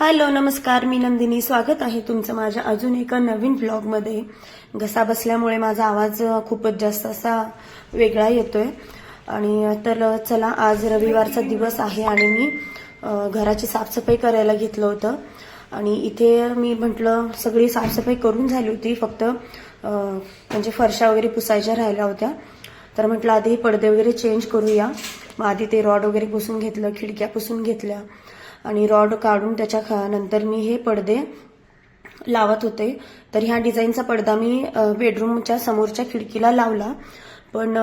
Hello नमस्कार मी नंदिनी. स्वागत आहे तुमचं माझ्या अजून एका नवीन ब्लॉगमध्ये. घसा बसल्यामुळे माझा आवाज खूपच जास्त असा वेगळा येतोय. आणि तर चला आज रविवारचा दिवस आहे आणि मी घराची साफसफाई करायला घेतलं होतं. आणि इथे मी म्हटलं सगळी साफसफाई करून झाली होती फक्त म्हणजे फरशा वगैरे पुसायच्या राहिल्या होत्या. तर म्हटलं आधी पडदे वगैरे चेंज करूया. मग आधी ते रॉड वगैरे पुसून घेतलं खिडक्या पुसून घेतल्या. आणि रॉड काढून त्याच्या खा नंतर मी हे पडदे लावत होते. तर ह्या डिझाईनचा पडदा मी बेडरूमच्या समोरच्या खिडकीला लावला. पण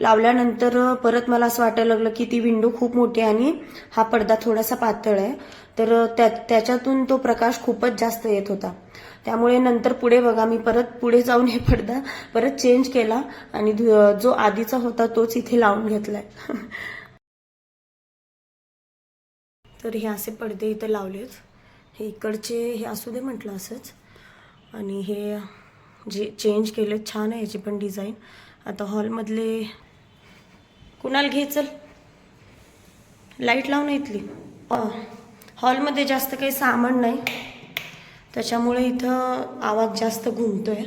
लावल्यानंतर परत मला असं वाटायला लागलं की ती विंडो खूप मोठी आहे आणि हा पडदा थोडासा पातळ आहे. तर त्या त्याच्यातून तो प्रकाश खूपच जास्त येत होता. त्यामुळे नंतर पुढे बघा मी परत पुढे जाऊन हे पडदा परत चेंज केला आणि जो आधीचा होता तोच इथे लावून घेतलाय. तर हे असे पडदे इथं लावलेत. हे इकडचे हे असू दे म्हटलं असंच. आणि हे जे चेंज केले छान आहे याची पण डिझाईन आता हॉलमधले कुणाला घे चल. लाइट लावून इथली. हॉलमध्ये जास्त काही सामान नाही. त्याच्यामुळे इथं आवाज जास्त घुमतोय.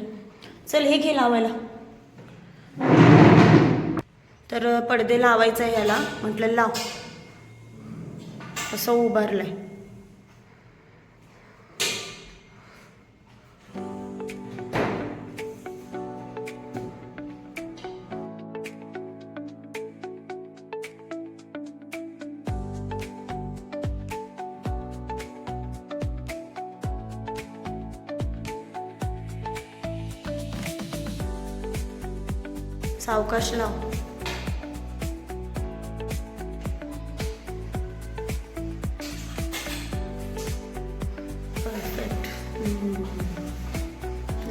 चल हे घे लावायला. तर पडदे लावायचं आहे याला. म्हटलं लाव. असं उभारलंय. सावकाश लाव.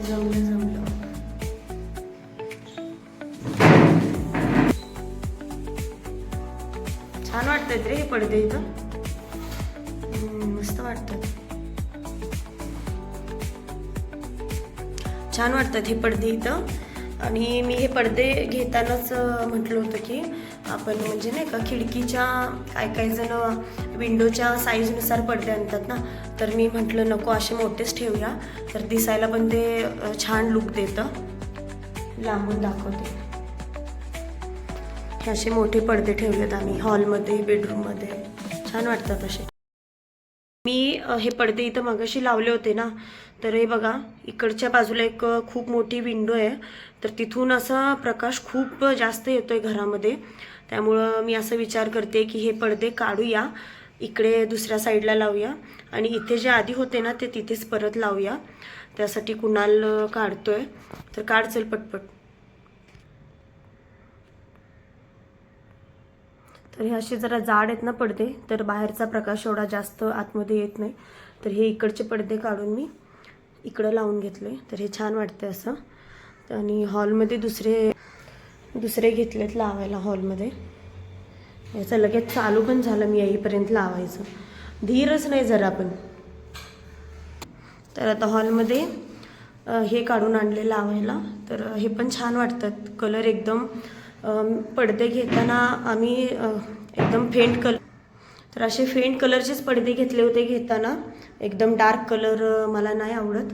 जमलं जमलं. छान वाटतात रे हे पडदे इथं. मस्त वाटतात. छान वाटतात हे पडदे इथं. आणि मी हे पडदे घेतानाच म्हटलं होतं की आपण म्हणजे नाही का खिडकीच्या काय काही जण विंडोच्या साईजनुसार पडदे आणतात ना तर मी म्हटलं नको असे मोठेच ठेवूया. तर दिसायला पण ते छान लुक देतं. लांबून दाखवते. हे असे मोठे पडदे ठेवलेत आम्ही हॉलमध्ये बेडरूममध्ये छान वाटतात असे. मी हे पडदे इथं मगाशी लावले होते ना तर हे बघा इकडच्या बाजूला एक खूप मोठी विंडो आहे. तर तिथून असा प्रकाश खूप जास्त येतो आहे घरामध्ये. त्यामुळं मी असं विचार करते की हे पडदे काढूया इकडे दुसऱ्या साईडला लावूया आणि इथे जे आधी होते ना ते तिथेच परत लावूया. त्यासाठी कुणाल काढतोय. तर काढ चल पटपट. तर हे असे जरा जाड आहेत ना पडदे तर बाहेरचा प्रकाश एवढा जास्त आतमध्ये येत नाही. तर हे इकडचे पडदे काढून मी इकडं लावून घेतले. तर हे छान वाटते असं. आणि हॉलमध्ये दुसरे दुसरे घेतलेत लावायला हॉलमध्ये. याचं लगेच चालू पण झालं मी येईपर्यंत लावायचं. धीरच नाही जरा पण. तर आता हॉलमध्ये हे काढून आणले लावायला. तर हे पण छान वाटतात. कलर एकदम पडदे घेताना आम्ही एकदम फेंट कलर तर असे फेंट कलरचेच पडदे घेतले होते घेताना. एकदम डार्क कलर मला नाही आवडत.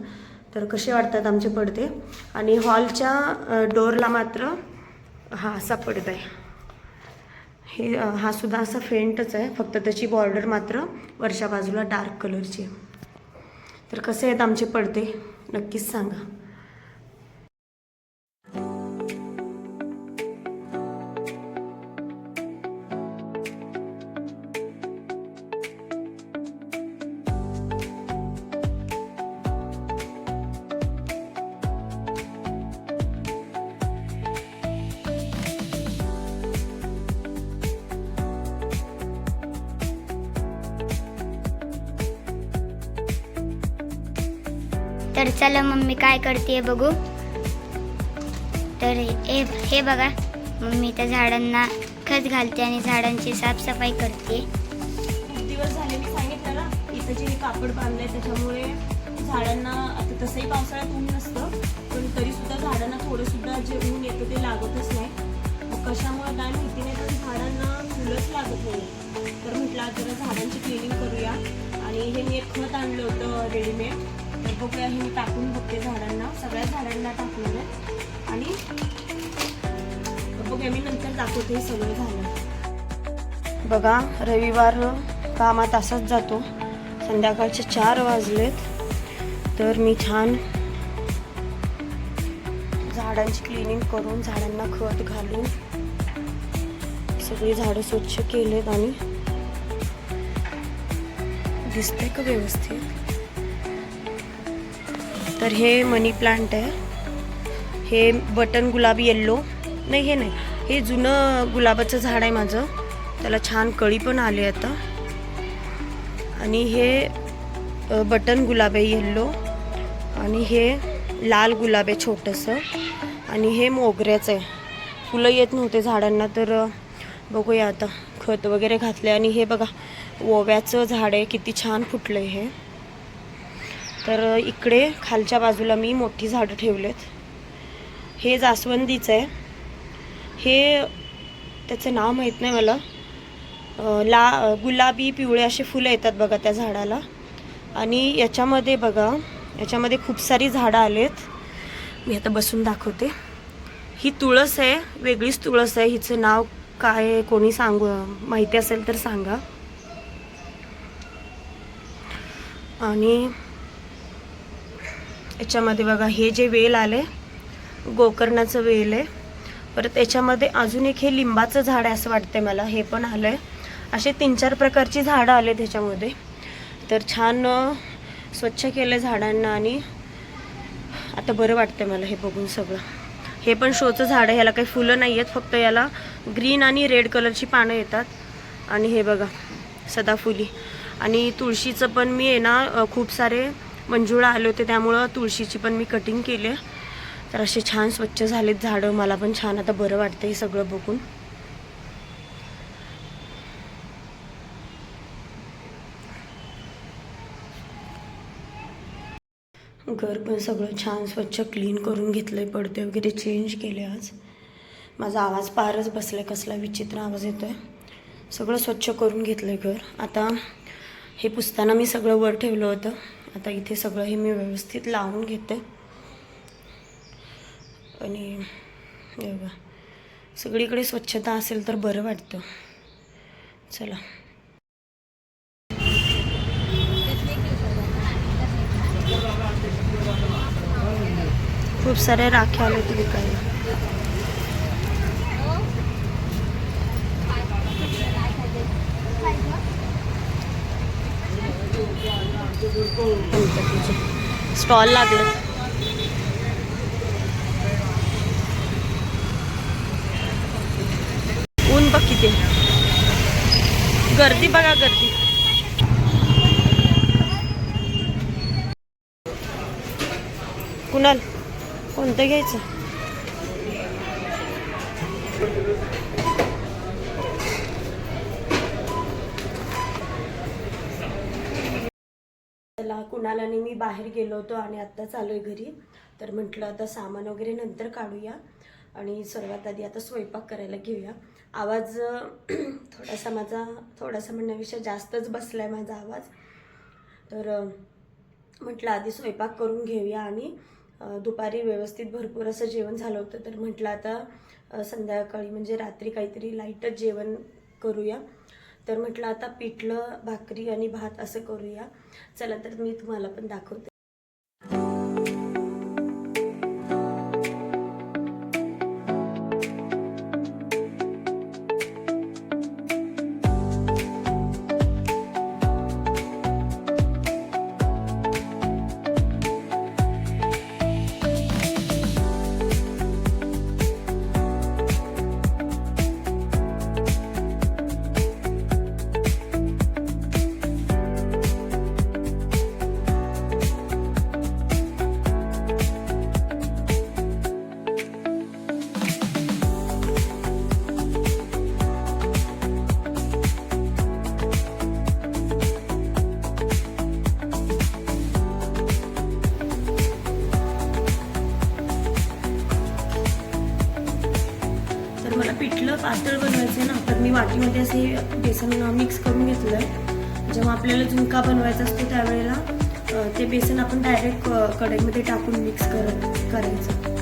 तर कसे वाटतात आमचे पडदे? आणि हॉलच्या डोरला डोअरला मात्र हा असा पडदा आहे. हे हा सुद्धा असा फेंटच आहे. फक्त त्याची बॉर्डर मात्र वरच्या बाजूला डार्क कलरची आहे. तर कसे आहेत आमचे पडदे? नक्कीच सांगा. तर चला मम्मी काय करते बघू. तर हे हे बघा मम्मी त्या झाडांना खत घालते आणि झाडांची साफसफाई करते. दिवस झाले मी सांगितलं ना इथं जे कापड बांधलंय त्याच्यामुळे झाडांना आता तसंही पावसाळ्यात ऊन नसतं पण तरी सुद्धा झाडांना थोडं सुद्धा जे ऊन येतं ते लागतच नाही. कशामुळे काय माहिती नाही पण झाडांना फुलंच लागत नाही. तर म्हटलं जरा झाडांची क्लिनिंग करूया. आणि आणि हे मी एक खत आणलं होतं रेडीमेड तर बघूया हे मी टाकून बघते झाडांना. सगळ्या झाडांना टाकणार आहे आणि बघूया मी नंतर दाखवते हे सगळं झालं बघा रविवार कामात असाच जातो. संध्याकाळचे चार वाजलेत. तर मी छान झाडांची क्लिनिंग करून झाडांना खत घालून सगळी झाडं स्वच्छ केलेत आणि दिसते का व्यवस्थित? तर हे मनी प्लांट आहे. हे बटन गुलाबी येल्लो नाही हे नाही. हे जुनं गुलाबाचं झाड आहे माझं. त्याला छान कळी पण आली आता. आणि हे बटन गुलाब आहे येल्लो आणि हे लाल गुलाब आहे छोटंसं. आणि हे मोगऱ्याचं आहे. फुलं येत नव्हते झाडांना तर बघूया आता. खत वगैरे घातले आणि हे बघा ओव्याचं झाड आहे. किती छान फुटलं आहे हे. तर इकडे खालच्या बाजूला मी मोठी झाडं ठेवलेत. हे जास्वंदीचं आहे. हे त्याचं नाव माहीत नाही मला. ला गुलाबी पिवळे असे फुलं येतात बघा त्या झाडाला. आणि याच्यामध्ये बघा याच्यामध्ये खूप सारी झाडं आलेत. मी आता बसून दाखवते. ही तुळस आहे वेगळीच तुळस आहे. हिचं नाव काय कोणी सांगू माहिती असेल तर सांगा. आणि याच्यामध्ये बघा हे जे वेल आले गोकर्णाचं वेल आहे. परत याच्यामध्ये अजून एक हे लिंबाचं झाड आहे असं वाटतंय मला हे पण आलं आहे असे तीन चार प्रकारची झाडं आले त्याच्यामध्ये तर छान स्वच्छ केलं झाडांना आणि आता बरं वाटतं मला हे बघून सगळं. हे पण शोचं झाड आहे ह्याला काही फुलं नाही आहेत फक्त याला ग्रीन आणि रेड कलरची पानं येतात. आणि हे बघा सदाफुली. आणि तुळशीचं पण मी आहे ना खूप सारे मंजुळा आले होते त्यामुळं तुळशीची पण मी कटिंग केली. आहे तर असे छान स्वच्छ झालेत झाडं मला पण छान आता बरं वाटतं हे सगळं बघून. घर पण सगळं छान स्वच्छ क्लीन करून घेतलं आहे पडते वगैरे चेंज केले आज. माझा आवाज पारच बसला कसला विचित्र आवाज येतो आहे सगळं स्वच्छ करून घेतलं आहे घर. आता हे पुसताना मी सगळं वर ठेवलं होतं. आता इथे सगळं हे मी व्यवस्थित लावून घेते. आणि बघा सगळीकडे स्वच्छता असेल तर बरं वाटतं. चला. खूप सारे राख्या आले होते विकायला गणपतीचे स्टॉल लागले. ऊन बघ किती. गर्दी बघा गर्दी. कुणाल कोणतं घ्यायचं? त्याला कुणाला आणि मी बाहेर गेलो होतो आणि आत्ता चालू आहे घरी. तर म्हटलं आता सामान वगैरे नंतर काढूया. आणि सर्वात आधी आता स्वयंपाक करायला घेऊया. आवाज थोडासा माझा थोडासा म्हणण्यापेक्षा जास्तच बसला आहे माझा आवाज. तर म्हटलं आधी स्वयंपाक करून घेऊया आणि दुपारी व्यवस्थित भरपूर असं जेवण झालं होतं. तर म्हटलं आता संध्याकाळी म्हणजे रात्री काहीतरी लाईटच जेवण करूया. तर म्हटलं आता पिठलं भाकरी आणि भात असं करूया. चला तर मी तुम्हाला पण दाखवते. पिठलं पातळ बनवायचं आहे ना तर मी वाटीमध्ये असे बेसन मिक्स करून घेतलं आहे जेव्हा आपल्याला झुणका बनवायचा असतो त्यावेळेला ते बेसन आपण डायरेक्ट कढईमध्ये टाकून मिक्स कर करायचं.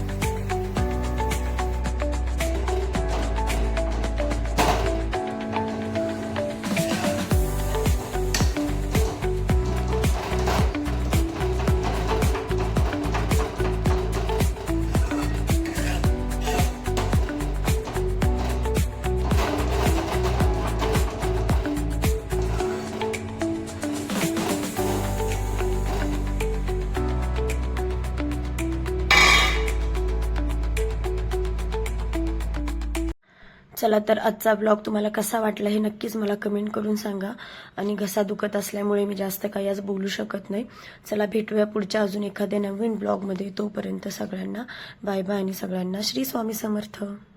चला तर आजचा ब्लॉग तुम्हाला कसा वाटला हे नक्कीच मला कमेंट करून सांगा. आणि घसा दुखत असल्यामुळे मी जास्त काही आज बोलू शकत नाही. चला भेटूया पुढच्या अजून एखाद्या नवीन ब्लॉगमध्ये तोपर्यंत सगळ्यांना बाय बाय आणि सगळ्यांना श्री स्वामी समर्थ.